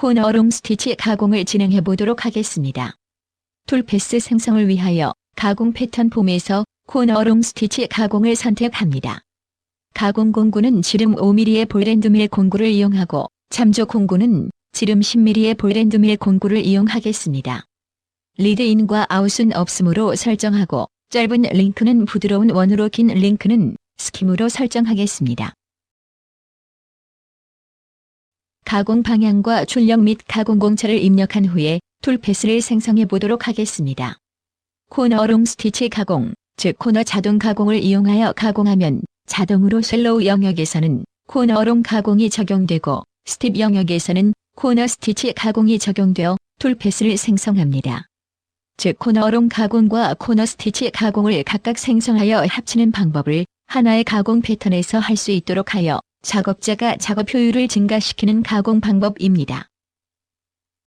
코너롱 스티치 가공을 진행해 보도록 하겠습니다. 툴패스 생성을 위하여 가공 패턴 폼에서 코너롱 스티치 가공을 선택합니다. 가공 공구는 지름 5mm의 볼랜드밀 공구를 이용하고 참조 공구는 지름 10mm의 볼랜드밀 공구를 이용하겠습니다. 리드인과 아웃은 없으므로 설정하고 짧은 링크는 부드러운 원으로 긴 링크는 스킴으로 설정하겠습니다. 가공 방향과 출력 및 가공 공차를 입력한 후에 툴패스를 생성해 보도록 하겠습니다. 코너 롱 스티치 가공, 즉 코너 자동 가공을 이용하여 가공하면 자동으로 셀로우 영역에서는 코너 롱 가공이 적용되고 스팁 영역에서는 코너 스티치 가공이 적용되어 툴패스를 생성합니다. 즉 코너 롱 가공과 코너 스티치 가공을 각각 생성하여 합치는 방법을 하나의 가공 패턴에서 할 수 있도록 하여 작업자가 작업 효율을 증가시키는 가공 방법입니다.